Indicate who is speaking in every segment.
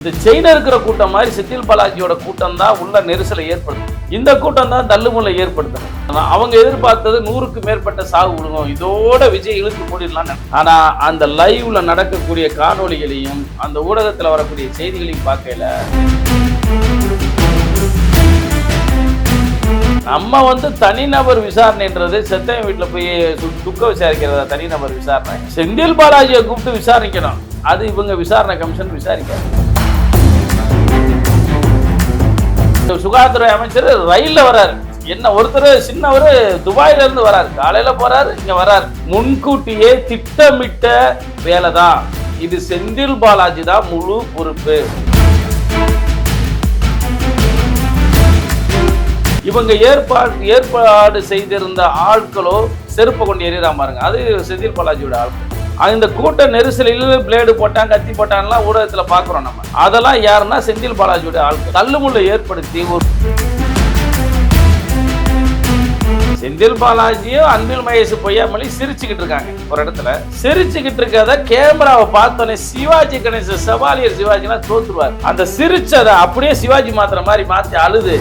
Speaker 1: இந்த செயின இருக்கிற கூட்டம் மாதிரி செந்தில் பாலாஜியோட கூட்டம் தான் உள்ள நெரிசலை ஏற்படுத்தும் இந்த கூட்டம் தான் தள்ளுமுல்லை ஏற்படுத்தணும் அவங்க எதிர்பார்த்தது நூறுக்கு மேற்பட்ட சாவு விழுங்கும் இதோட விஜய் இழுத்து மூடிடலாம் ஆனா அந்த லைவ்ல நடக்கக்கூடிய காணொளிகளையும் அந்த ஊடகத்துல வரக்கூடிய செய்திகளையும் பார்க்கல நம்ம வந்து தனிநபர் விசாரணைன்றது செத்தையன் வீட்டில் போய் துக்க விசாரிக்கிறதா? தனிநபர் விசாரணை. செந்தில் பாலாஜியை கூப்பிட்டு விசாரிக்கணும். அது இவங்க விசாரணை கமிஷன் விசாரிக்காது சுகாதாரத்துறை அமைச்சர் ரயில்ல வராரு என்ன ஒருத்தர் சின்னவர் துபாயில இருந்து வராரு காலையில போறாரு இங்க வராரு முன்கூட்டியே திட்டமிட்ட வேலை தான் இது செந்தில் பாலாஜி தான் முழு பொறுப்பு. இவங்க ஏற்பாடு ஏற்பாடு செய்திருந்த ஆட்களோ செருப்பை கொண்டு எறிகிறான் பாருங்க. அது செந்தில் பாலாஜியோட ஆட்கள். அந்த கூட்ட நெரிசலில் பிளேடு போட்டான் கத்தி போட்டான்லாம் ஊடகத்தில் பார்க்குறோம் நம்ம. அதெல்லாம் யாருன்னா செந்தில் பாலாஜியோட ஆட்கள் தள்ளுமுள்ள ஏற்படுத்தி ஒரு செந்தில் பாலாஜியும் அன்பில் மகேஷ் பொய்யாமொழி சிரிச்சுக்கிட்டு இருக்காங்க ஒரு இடத்துல. சிரிச்சுக்கிட்டு இருக்கிறத கேமராவை பார்த்தோன்னே சிவாஜி கணேசன் செவாலியர் சிவாஜிலாம் தோத்துருவார். அந்த சிரிச்சதை அப்படியே சிவாஜி மாத்திர மாதிரி மாத்தி அழுது.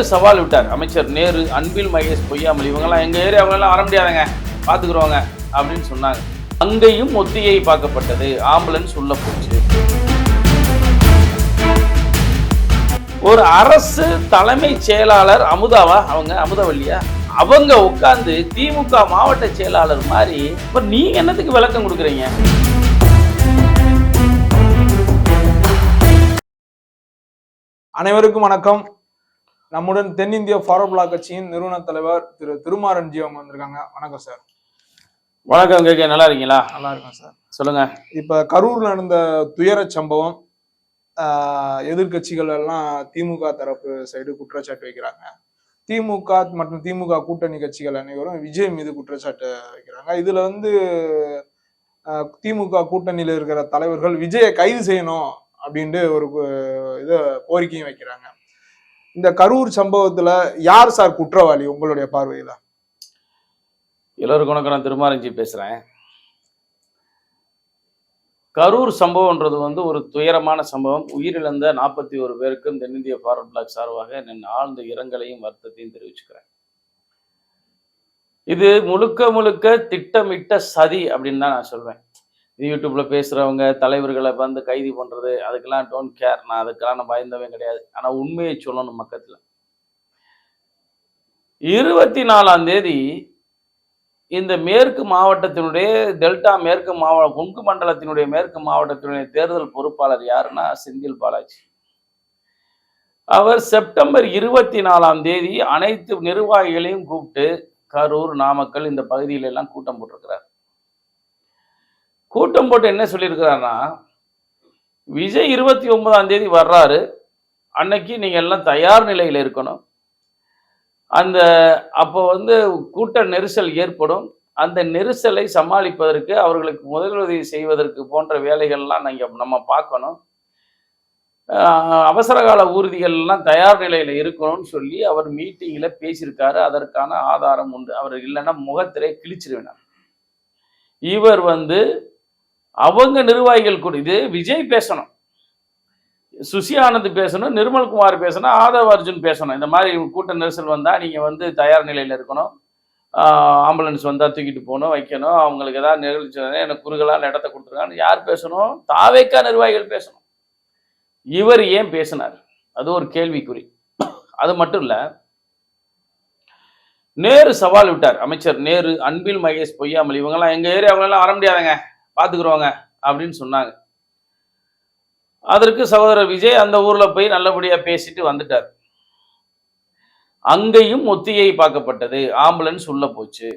Speaker 1: நேரு சவால் விட்டார். அமைச்சர் நேரு அன்பில் மகேஷ் பொய்யாமல் இவங்கெல்லாம் எங்கள் ஏரியாவெல்லாம் வர முடியாதுங்க. பார்த்துக்குறோங்க அப்படின்னு சொன்னாங்க. அங்கேயும் ஒத்திகை பார்க்கப்பட்டது. ஆம்புலன்ஸ் உள்ள போச்சு. ஒரு அரசு தலைமை செயலாளர் அமுதாவா? அவங்க அமுதவல்லியா? அவங்க உட்காந்து திமுக மாவட்ட செயலாளர் மாதிரி இப்ப நீங்க என்னத்துக்கு விளக்கம் கொடுக்குறீங்க?
Speaker 2: அனைவருக்கும் வணக்கம். நம்முடன் தென்னிந்திய ஃபார்வர்ட் பிளாக் கட்சியின் நிறுவன தலைவர் திரு திருமாறன் ஜி அவங்க வந்திருக்காங்க. வணக்கம் சார்.
Speaker 1: வணக்கம் கேட்க நல்லா இருக்கீங்களா?
Speaker 2: நல்லா இருக்கும் சார்.
Speaker 1: சொல்லுங்க.
Speaker 2: இப்ப கரூர்ல நடந்த துயர சம்பவம் ஆஹ், எதிர்க்கட்சிகள் எல்லாம் திமுக தரப்பு சைடு குற்றச்சாட்டு வைக்கிறாங்க. திமுக மற்றும் திமுக கூட்டணி கட்சிகள் அனைவரும் விஜய் மீது குற்றச்சாட்டு வைக்கிறாங்க. இதுல வந்து திமுக கூட்டணியில இருக்கிற தலைவர்கள் விஜயை கைது செய்யணும் அப்படின்ட்டு ஒரு இத கோரிக்கையும் வைக்கிறாங்க. இந்த கரூர் சம்பவத்துல யார் சார் குற்றவாளி உங்களுடைய பார்வையில?
Speaker 1: எல்லோருக்கும் வணக்கம். நான் திருமாரஞ்சி பேசுறேன். கரூர் சம்பவம்ன்றது வந்து ஒரு துயரமான சம்பவம். உயிரிழந்த நாற்பத்தி ஒரு பேருக்கும் தென்னிந்திய ஃபார்வர்ட் பிளாக் சார்பாக நான் ஆழ்ந்த இரங்கலையும் வருத்தத்தையும் தெரிவிச்சுக்கிறேன். இது முழுக்க முழுக்க திட்டமிட்ட சதி அப்படின்னு தான் நான் சொல்வேன். யூடியூப்பில் யூடியூப்ல தலைவர்களை வந்து கைது பண்றது அதுக்கெல்லாம் டோன்ட் கேர் நான் அதுக்கெல்லாம் நான் பயந்தவன் கிடையாது. ஆனால் உண்மையை சொல்லணும் மக்கத்துல. இருபத்தி நாலாம் தேதி இந்த மேற்கு மாவட்டத்தினுடைய டெல்டா மேற்கு மாவட்ட கொங்கு மண்டலத்தினுடைய மேற்கு மாவட்டத்தினுடைய தேர்தல் பொறுப்பாளர் யாருன்னா செந்தில் பாலாஜி. அவர் செப்டம்பர் இருபத்தி நாலாம் தேதி அனைத்து நிர்வாகிகளையும் கூப்பிட்டு கரூர் நாமக்கல் இந்த பகுதியில எல்லாம் கூட்டம் போட்டிருக்கிறார். கூட்டம் போட்டு என்ன சொல்லியிருக்கிறாருன்னா விஜய் இருபத்தி ஒன்பதாம் தேதி வர்றாரு. அன்னைக்கு நீங்கள் எல்லாம் தயார் நிலையில் இருக்கணும். அந்த அப்போ வந்து கூட்ட நெரிசல் ஏற்படும். அந்த நெரிசலை சமாளிப்பதற்கு அவர்களுக்கு முதலுதவி செய்வதற்கு போன்ற வேலைகள்லாம் நீங்கள் நம்ம பார்க்கணும். அவசரகால ஊர்திகள்லாம் தயார் நிலையில் இருக்கணும்னு சொல்லி அவர் மீட்டிங்கில் பேசியிருக்காரு. அதற்கான ஆதாரம் உண்டு. அவர் இல்லைன்னா முகத்திலே கிழிச்சிருவினார் இவர் வந்து அவங்க நிர்வாகிகள் கூட இது விஜய் பேசணும். சுசி ஆனந்த் பேசணும் நிர்மல்குமார் பேசணும் ஆதவ அர்ஜுன் பேசணும். இந்த மாதிரி கூட்ட நெரிசல் வந்தால் நீங்கள் வந்து தயார் நிலையில் இருக்கணும். ஆம்புலன்ஸ் வந்தால் தூக்கிட்டு போகணும் வைக்கணும். அவங்களுக்கு ஏதாவது நிகழ்ச்சி எனக்கு குறுகலான இடத்த கொடுத்துருக்காங்க யார் பேசணும்? தாவேக்கா நிர்வாகிகள் பேசணும். இவர் ஏன் பேசினார்? அது ஒரு கேள்விக்குறி. அது மட்டும் இல்லை நேரு சவால் விட்டார். அமைச்சர் நேரு அன்பில் மகேஷ் பொய்யாமல் இவங்கெல்லாம் எங்கள் ஏரியாவிலலாம் வர முடியாதுங்க. பார்த்துக்குறோங்க அப்படின்னு சொன்னாங்க. அதற்கு சகோதரர் விஜய் அந்த ஊர்ல போய் நல்லபடியா பேசிட்டு வந்துட்டார். அங்கேயும் ஒத்திகை பார்க்கப்பட்டது. ஆம்புலன்ஸ் உள்ள போச்சு.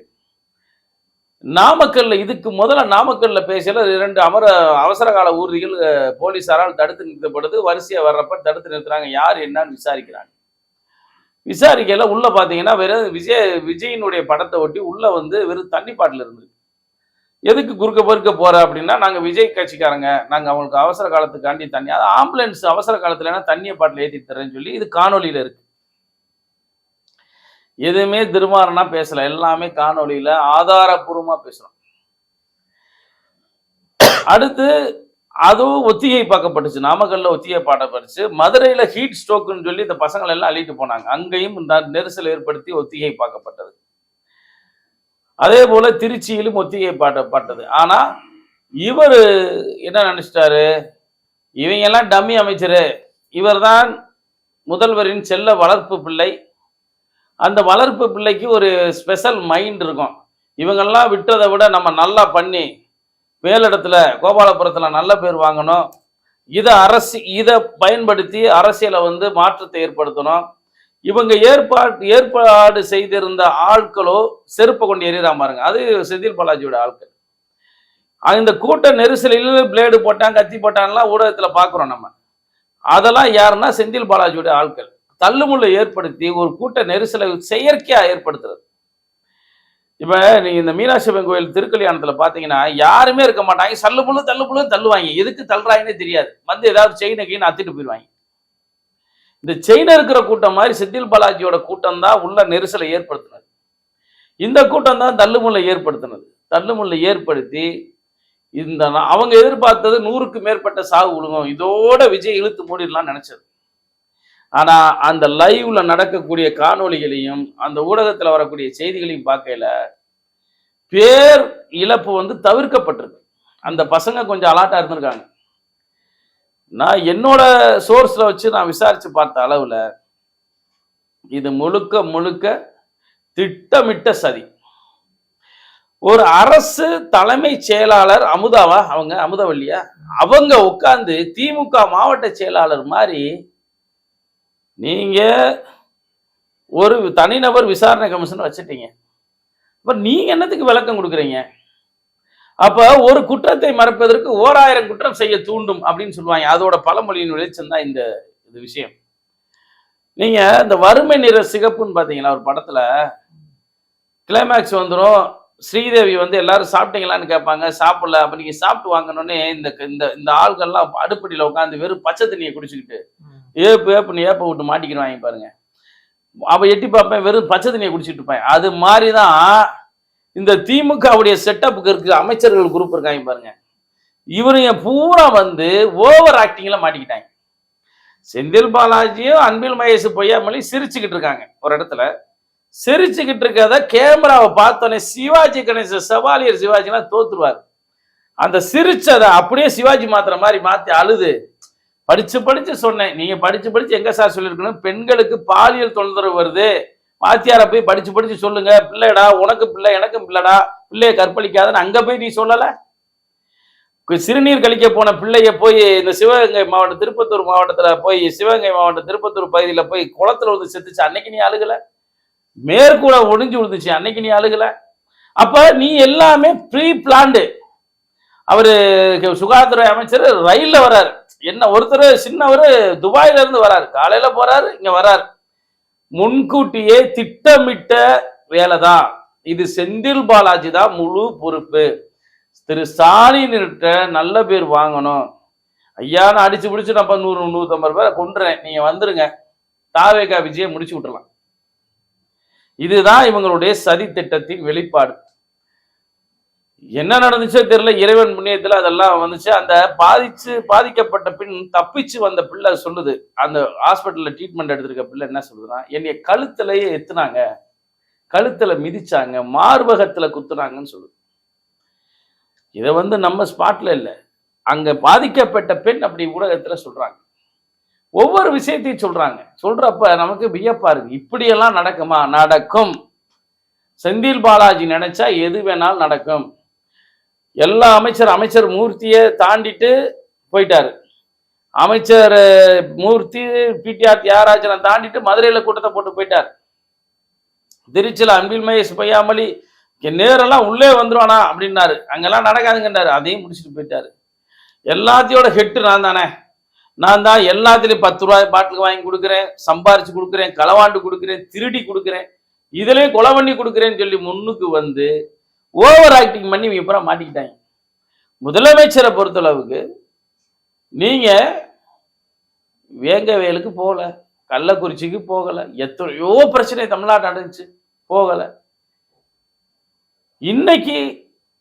Speaker 1: நாமக்கல்ல இதுக்கு முதல்ல நாமக்கல்ல பேசல இரண்டு அமர அவசர கால ஊர்திகள் போலீஸாரால் தடுத்து நிறுத்தப்படுது. வரிசையா வர்றப்ப தடுத்து நிறுத்துறாங்க. யார் என்னன்னு விசாரிக்கிறாங்க. விசாரிக்கையில உள்ள பாத்தீங்கன்னா வெறும் விஜய் விஜயினுடைய படத்தை ஒட்டி உள்ள வந்து வெறும் தண்ணி பாட்டில் இருந்தது எதுக்கு குறுக்க பறுக்க போற அப்படின்னா நாங்க விஜய் கட்சிக்காரங்க. நாங்க அவங்களுக்கு அவசர காலத்துக்காண்டி தண்ணி அது ஆம்புலன்ஸ் அவசர காலத்துல தண்ணியை பாட்டில் ஏற்றி தரேன்னு சொல்லி இது காணொலியில இருக்கு. எதுவுமே திருமாறனா பேசல. எல்லாமே காணொலியில் ஆதாரபூர்வமா பேசுறோம். அடுத்து அதுவும் ஒத்திகை பார்க்கப்பட்டுச்சு. நாமக்கல்ல ஒத்திகை பாடப்பட்டுச்சு மதுரையில ஹீட் ஸ்ட்ரோக்குன்னு சொல்லி இந்த பசங்களை எல்லாம் அழிட்டு போனாங்க. அங்கேயும் இந்த நெரிசல் ஏற்படுத்தி ஒத்திகை பார்க்கப்பட்டது. அதே போல திருச்சியிலும் ஒத்திகை பாட்டப்பட்டது ஆனா இவர் என்ன நினைச்சிட்டாரு? இவங்கெல்லாம் டம்மி அமைச்சரு. இவர்தான் முதல்வரின் செல்ல வளர்ப்பு பிள்ளை. அந்த வளர்ப்பு பிள்ளைக்கு ஒரு ஸ்பெஷல் மைண்ட் இருக்கும். இவங்கெல்லாம் விட்டதை விட நம்ம நல்லா பண்ணி வேலிடத்துல கோபாலபுரத்துல நல்ல பேர் வாங்கணும். இதை அரசு இதை பயன்படுத்தி அரசியலை வந்து மாற்றத்தை ஏற்படுத்தணும். இவங்க ஏற்பாடு ஏற்பாடு செய்திருந்த ஆட்களோ செருப்பை கொண்டு எறிகிறாம பாருங்க. அது செந்தில் பாலாஜியோட ஆட்கள். இந்த கூட்ட நெரிசலில் பிளேடு போட்டான் கத்தி போட்டான்லாம் ஊடகத்தில் பார்க்குறோம் நம்ம. அதெல்லாம் யாருன்னா செந்தில் பாலாஜியோட ஆட்கள். தள்ளுமுள்ளை ஏற்படுத்தி ஒரு கூட்ட நெரிசலை செயற்கையாக ஏற்படுத்துறது. இப்போ நீங்கள் இந்த மீனாட்சி அம்மன் கோயில் திருக்கல்யாணத்தில் பார்த்தீங்கன்னா யாருமே இருக்க மாட்டாங்க. சல்லு புல்லு தள்ளு தள்ளுவாங்க. எதுக்கு தள்ளுறாங்கன்னே தெரியாது. வந்து ஏதாவது செயினை கீழே அத்திட்டு போயிடுவாங்க இந்த செயினை இருக்கிற கூட்டம் மாதிரி செந்தில் பாலாஜியோட கூட்டம் தான் உள்ள நெரிசலை ஏற்படுத்தினது. இந்த கூட்டம் தான் தள்ளுமுல்லை ஏற்படுத்தினது. தள்ளுமுல்லை ஏற்படுத்தி இந்த அவங்க எதிர்பார்த்தது நூறுக்கு மேற்பட்ட சாவு விழுங்கும் இதோட விஜய் இழுத்து மூடிடலாம் நினைச்சது. ஆனா அந்த லைவ்ல நடக்கக்கூடிய காணொளிகளையும் அந்த ஊடகத்தில் வரக்கூடிய செய்திகளையும் பார்க்கையில பேர் இழப்பு வந்து தவிர்க்கப்பட்டிருக்கு. அந்த பசங்க கொஞ்சம் அலாட்டா இருந்திருக்காங்க. நான் என்னோட சோர்ஸில் வச்சு நான் விசாரித்து பார்த்த அளவில் இது முழுக்க முழுக்க திட்டமிட்ட சதி. ஒரு அரசு தலைமை செயலாளர் அமுதாவா? அவங்க அமுதவல்லியா? அவங்க உட்காந்து திமுக மாவட்ட செயலாளர் மாதிரி நீங்க ஒரு தனிநபர் விசாரணை கமிஷன் வச்சுட்டீங்க. அப்போ நீங்க என்னத்துக்கு விளக்கம் கொடுக்குறீங்க? அப்ப ஒரு குற்றத்தை மறைப்பதற்கு ஓராயிரம் குற்றம் செய்ய தூண்டும் அப்படின்னு சொல்லுவாங்க. அதோட பழமொழியின் வெளிச்சம் தான் இந்த இது விஷயம். நீங்க இந்த வறுமை நிற சிகப்புன்னு பாத்தீங்களா ஒரு படத்துல? கிளைமேக்ஸ் வந்துடும் ஸ்ரீதேவி வந்து எல்லாரும் சாப்பிட்டீங்களான்னு கேட்பாங்க. சாப்பிடல. அப்ப நீங்க சாப்பிட்டு வாங்கணுன்னே இந்த இந்த இந்த ஆள்கள்லாம் அடுப்படியில உட்காந்து வெறும் பச்சை தண்ணியை குடிச்சுக்கிட்டு ஏப்பு ஏப்புன்னு ஏப்ப விட்டு மாட்டிக்கிறாங்க பாருங்க. அவ எட்டி பார்ப்பேன் வெறும் பச்சை தண்ணியை குடிச்சிட்டு இருப்பேன் அது மாதிரி தான் இந்த திமுகவுடைய செட்டப்புக்கு இருக்கு அமைச்சர்கள் குரூப் இருக்காங்க பாருங்க. இவருங்க பூரா வந்து ஓவர் ஆக்டிங்ல மாட்டிக்கிட்டாங்க. செந்தில் பாலாஜியும் அன்பில் மகேஷ் பொய்யாமொழி சிரிச்சுக்கிட்டு இருக்காங்க ஒரு இடத்துல. சிரிச்சுக்கிட்டு இருக்கிறத கேமராவை பார்த்தோன்னே சிவாஜி கணேசன் செவாலியர் சிவாஜிலாம் தோத்துருவார். அந்த சிரிச்சதை அப்படியே சிவாஜி மாத்திர மாதிரி மாத்தி அழுது. படிச்சு படிச்சு சொன்னேன். நீங்க படிச்சு படிச்சு எங்க சார் சொல்லியிருக்கணும்? பெண்களுக்கு பாலியல் தொந்தரவு வருது. வாத்தியாரை போய் படிச்சு படிச்சு சொல்லுங்க. பிள்ளைடா உனக்கு பிள்ளை எனக்கும் பிள்ளைடா. பிள்ளைய கற்பழிக்காதன்னு அங்க போய் நீ சொல்லல? சிறுநீர் கழிக்க போன பிள்ளைய போய் இந்த சிவகங்கை மாவட்டம் திருப்பத்தூர் மாவட்டத்துல போய் சிவகங்கை மாவட்டம் திருப்பத்தூர் பகுதியில போய் குளத்துல வந்து செத்துச்சு. அன்னைக்கு நீ அழுகல? மேற்கூட ஒளிஞ்சு விழுந்துச்சு. அன்னைக்கு நீ அழுகல? அப்ப நீ எல்லாமே ப்ரீ பிளான்டு அவரு சுகாதாரத்துறை அமைச்சர் ரயில்ல வராரு. என்ன ஒருத்தர் சின்னவர் துபாயில இருந்து வராரு. காலையில போறாரு இங்க வராரு. முன்கூட்டியே திட்டமிட்ட வேலை தான் இது செந்தில் பாலாஜி தான் முழு பொறுப்பு. திரு ஸ்டாலின்கிட்ட நல்ல பேர் வாங்கணும். ஐயா நான் அடிச்சு பிடிச்சு நான் நூறு நூற்றம்பது பேரை கொண்டுறேன் நீங்க வந்துருங்க. தாவேகா விஜயை முடிச்சு விட்டுறலாம். இதுதான் இவங்களுடைய சதி திட்டத்தின் வெளிப்பாடு. என்ன நடந்துச்சோ தெரியல. இறைவன் புண்ணியத்துல அதெல்லாம் வந்துச்சு. அந்த பாதிச்சு பாதிக்கப்பட்ட பின் தப்பிச்சு வந்த பிள்ளை சொல்லுது. அந்த ஹாஸ்பிட்டல்ல ட்ரீட்மெண்ட் எடுத்திருக்க பிள்ளை என்ன சொல்லுதுன்னா என்னைய கழுத்துலயே எத்துனாங்க. கழுத்துல மிதிச்சாங்க. மார்பகத்துல குத்துனாங்கன்னு சொல்லுது. இதை வந்து நம்ம ஸ்பாட்ல இல்லை. அங்க பாதிக்கப்பட்ட பெண் அப்படி ஊடகத்துல சொல்றாங்க. ஒவ்வொரு விஷயத்தையும் சொல்றாங்க. சொல்றப்ப நமக்கு வியப்பா இருக்கு. இப்படியெல்லாம் நடக்குமா? நடக்கும். செந்தில் பாலாஜி நினைச்சா எது வேணாலும் நடக்கும். எல்லா அமைச்சர் அமைச்சர் மூர்த்தியை தாண்டிட்டு போயிட்டாரு. அமைச்சர் மூர்த்தி பிடிஆர் தியாகராஜனை தாண்டிட்டு மதுரையில் கூட்டத்தை போட்டு போயிட்டார். திருச்சியில் அன்பில் மகேஷ் பையாமலி நேரெல்லாம் உள்ளே வந்துருவானா? அப்படின்னாரு. அங்கெல்லாம் நடக்காதுங்கன்றாரு அதையும் முடிச்சுட்டு போயிட்டாரு. எல்லாத்தையோட ஹெட்டு நான் தானே. நான் தான் எல்லாத்துலேயும் பத்து ரூபாய் பாட்டுக்கு வாங்கி கொடுக்குறேன் சம்பாரிச்சு கொடுக்குறேன் களவாண்டு கொடுக்குறேன் திருடி கொடுக்குறேன் இதுலேயும் கொலை பண்ணி கொடுக்குறேன்னு சொல்லி முன்னுக்கு வந்து ஓவர் ஆக்டிங் பண்ணி இவங்க பூரா மாட்டிக்கிட்டாங்க. முதலமைச்சரை பொறுத்தளவுக்கு நீங்க வேங்கவேலுக்கு போகலை கள்ளக்குறிச்சிக்கு போகலை எத்தனையோ பிரச்சனை தமிழ்நாடு நடந்துச்சு போகலை. இன்னைக்கு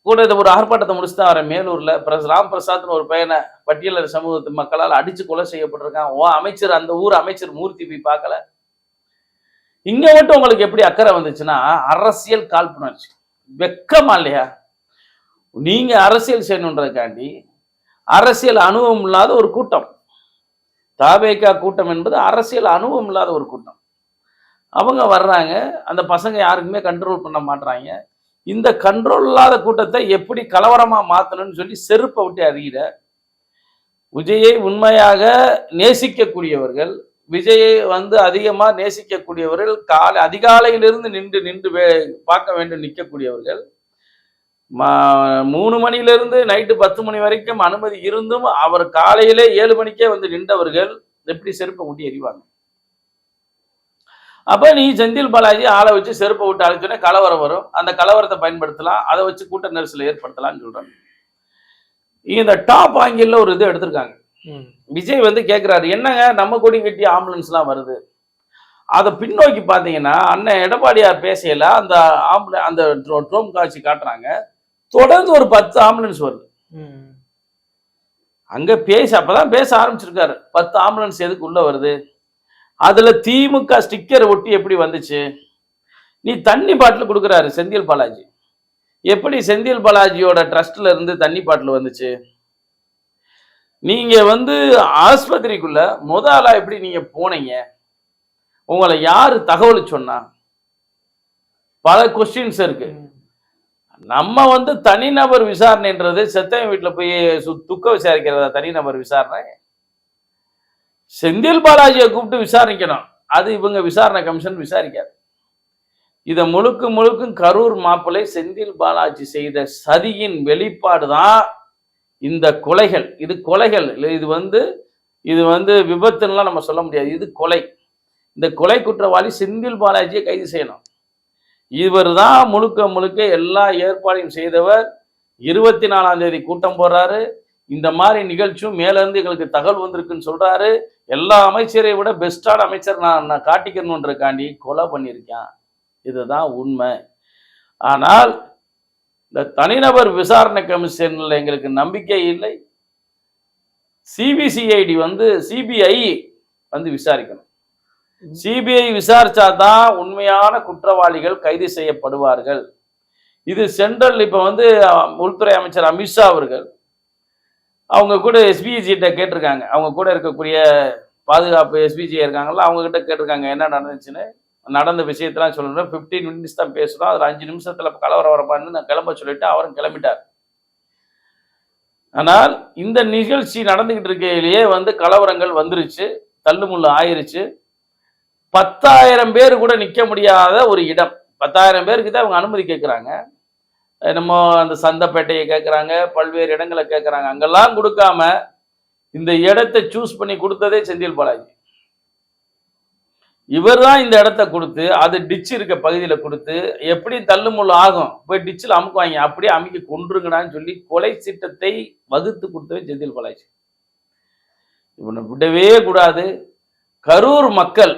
Speaker 1: கூட இந்த ஒரு ஆர்ப்பாட்டத்தை முடிச்சு தான் வரேன் மேலூரில் பிரஸ் ராம் பிரசாத்னு ஒரு பையனை பட்டியலர் சமூகத்து மக்களால் அடித்து கொலை செய்யப்பட்டிருக்கான். ஓ அமைச்சர் அந்த ஊர் அமைச்சர் மூர்த்தி போய் பார்க்கல. இங்கே மட்டும் உங்களுக்கு எப்படி அக்கறை வந்துச்சுன்னா அரசியல் காழ்ப்புணர்ச்சி. வெக்கமா இல்லையா நீங்க அரசியல் செய்யணுன்றதுக்காண்டி அரசியல் அனுபவம் இல்லாத ஒரு கூட்டம். தாபேக்கா கூட்டம் என்பது அரசியல் அனுபவம் இல்லாத ஒரு கூட்டம். அவங்க வர்றாங்க அந்த பசங்க யாருக்குமே கண்ட்ரோல் பண்ண மாட்றாங்க. இந்த கண்ட்ரோல் இல்லாத கூட்டத்தை எப்படி கலவரமாக மாற்றணும்னு சொல்லி செருப்பை விட்டு அறிகிற விஜயை உண்மையாக நேசிக்கக்கூடியவர்கள் விஜயை வந்து அதிகமா நேசிக்கக்கூடியவர்கள் காலை அதிகாலையிலிருந்து நின்று நின்று வே- பார்க்க வேண்டும் நிற்கக்கூடியவர்கள். மூணு மணியிலிருந்து நைட்டு பத்து மணி வரைக்கும் அனுமதி இருந்தும் அவர் காலையிலே ஏழு மணிக்கே வந்து நின்றவர்கள் எப்படி செருப்பை ஊட்டி எறிவாங்க? அப்ப நீ செந்தில் பாலாஜி ஆளை வச்சு செருப்பை விட்டு அழைச்சோன்னே கலவரம் வரும். அந்த கலவரத்தை பயன்படுத்தலாம். அதை வச்சு கூட்ட நெரிசலை ஏற்படுத்தலாம்னு சொல்றாங்க. இந்த டாப் ஆங்கிள் ஒரு இது எடுத்திருக்காங்க. விஜய் வந்து கேட்குறாரு என்னங்க? நம்ம கொடி கட்டி ஆம்புலன்ஸ்லாம் வருது. அதை பின்னோக்கி பார்த்தீங்கன்னா அண்ணன் எடப்பாடியார் பேசையில அந்த ஆம்புல அந்த ட்ரோம் காட்சி காட்டுறாங்க. தொடர்ந்து ஒரு பத்து ஆம்புலன்ஸ் வருது.
Speaker 2: ம்.
Speaker 1: அங்க பேச அப்பதான் பேச ஆரம்பிச்சிருக்காரு. பத்து ஆம்புலன்ஸ் எதுக்கு உள்ள வருது? அதுல திமுக ஸ்டிக்கர் ஒட்டி எப்படி வந்துச்சு? நீ தண்ணி பாட்டில் கொடுக்குறாரு செந்தில் பாலாஜி. எப்படி செந்தில் பாலாஜியோட ட்ரஸ்ட்ல இருந்து தண்ணி பாட்டில் வந்துச்சு? நீங்க வந்து ஆஸ்பத்திரிக்குள்ள முத ஆளா எப்படி நீங்க போனீங்க? உங்களை யாரு தகவல் சொன்னா? பல கொஸ்டின்ஸ் இருக்கு. நம்ம வந்து தனிநபர் விசாரணைன்றது செத்தவன் வீட்டில் போய் துக்க விசாரிக்கிறதா தனிநபர் விசாரணை? செந்தில் பாலாஜியை கூப்பிட்டு விசாரிக்கணும். அது இவங்க விசாரணை கமிஷன் விசாரிக்காது. இதை முழுக்க முழுக்கும் கரூர் மாப்பிள்ளை செந்தில் பாலாஜி செய்த சதியின் வெளிப்பாடு தான் இந்த கொலைகள் இது கொலைகள் இது வந்து இது வந்து விபத்துன்னெலாம் நம்ம சொல்ல முடியாது. இது கொலை. இந்த கொலை குற்றவாளி செந்தில் பாலாஜியை கைது செய்யணும். இவர் தான் முழுக்க முழுக்க எல்லா ஏற்பாடையும் செய்தவர். இருபத்தி நாலாம் தேதி கூட்டம் போடுறாரு. இந்த மாதிரி நிகழ்ச்சியும் மேலேருந்து எங்களுக்கு தகவல் வந்திருக்குன்னு சொல்றாரு. எல்லா அமைச்சரை விட பெஸ்டான அமைச்சர் நான் நான் காட்டிக்கணுன்றக்காண்டி கொலை பண்ணியிருக்கேன். இதுதான் உண்மை. ஆனால் இந்த தனிநபர் விசாரணை கமிஷனில் எங்களுக்கு நம்பிக்கை இல்லை. சிபிசிஐடி வந்து சிபிஐ வந்து விசாரிக்கணும். சிபிஐ விசாரிச்சா தான் உண்மையான குற்றவாளிகள் கைது செய்யப்படுவார்கள். இது சென்ட்ரல் இப்போ வந்து உள்துறை அமைச்சர் அமித்ஷா அவர்கள். அவங்க கூட எஸ்பிஜிட்ட கேட்டிருக்காங்க. அவங்க கூட இருக்கக்கூடிய பாதுகாப்பு எஸ்பிஜி இருக்காங்கல்ல அவங்க கிட்ட கேட்டிருக்காங்க என்ன நடந்துச்சுன்னு. நடந்த விஷயத்தெல்லாம் சொல்லணும் 15 மினிட்ஸ் தான் பேசணும் அதில் அஞ்சு நிமிஷத்தில் கலவரம் வரப்பான்னு நான் கிளம்ப சொல்லிட்டு அவரும் கிளம்பிட்டார். ஆனால் இந்த நிகழ்ச்சி நடந்துக்கிட்டு இருக்கையிலேயே வந்து கலவரங்கள் வந்துருச்சு. தள்ளுமுள்ளு ஆயிருச்சு. பத்தாயிரம் பேர் கூட நிற்க முடியாத ஒரு இடம். பத்தாயிரம் பேருக்கு தான் அவங்க அனுமதி கேட்குறாங்க நம்ம அந்த சந்தைப்பேட்டையை கேட்குறாங்க பல்வேறு இடங்களை கேட்குறாங்க அங்கெல்லாம் கொடுக்காம இந்த இடத்தை சூஸ் பண்ணி கொடுத்ததே செந்தில் பாலாஜி. இவர் தான் இந்த இடத்த கொடுத்து அது டிச் இருக்க பகுதியில் கொடுத்து எப்படி தள்ளுமுள்ள ஆகும். போய் டிச்சில் அமுக்குவாங்க. அப்படியே அமுக்கி கொன்றுங்கடான்னு சொல்லி கொலை சீட்டத்தை வகுத்து கொடுத்தவே செந்தில் பாலாஜி. இவனை விடவே கூடாது. கரூர் மக்கள்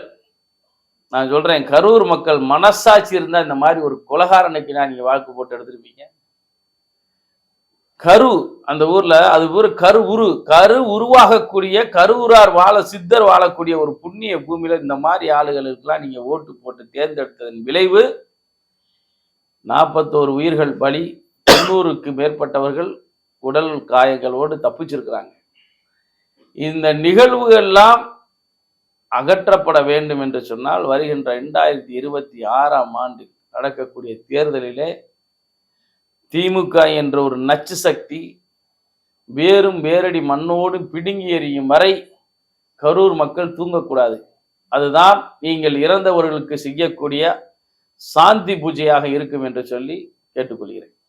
Speaker 1: நான் சொல்றேன் கரூர் மக்கள் மனசாட்சி இருந்தால் இந்த மாதிரி ஒரு கொலகாரனுக்கு நான் நீங்கள் வாக்கு போட்டு எடுத்துருப்பீங்க. கரு அந்த ஊர்ல அது ஊர் கரு உரு. கரு உருவாகக்கூடிய கருவுரார் வாழ சித்தர் வாழக்கூடிய ஒரு புண்ணிய பூமியில இந்த மாதிரி ஆளுகளுக்கெல்லாம் நீங்க ஓட்டு போட்டு தேர்ந்தெடுத்ததன் விளைவு நாற்பத்தோரு உயிர்கள் பலி தொண்ணூறுக்கு மேற்பட்டவர்கள் உடல் காயங்களோடு தப்பிச்சிருக்கிறாங்க. இந்த நிகழ்வுகள்லாம் அகற்றப்பட வேண்டும் என்று சொன்னால் வருகின்ற ரெண்டாயிரத்தி இருபத்தி ஆறாம் ஆண்டு நடக்கக்கூடிய தேர்தலிலே திமுக என்ற ஒரு நச்சு சக்தி வேறும் வேரடி மண்ணோடு பிடுங்கி எறியும் வரை கரூர் மக்கள் தூங்கக்கூடாது. அதுதான் நீங்கள் இறந்தவர்களுக்கு செய்யக்கூடிய சாந்தி பூஜையாக இருக்கும் என்று சொல்லி கேட்டுக்கொள்கிறேன்.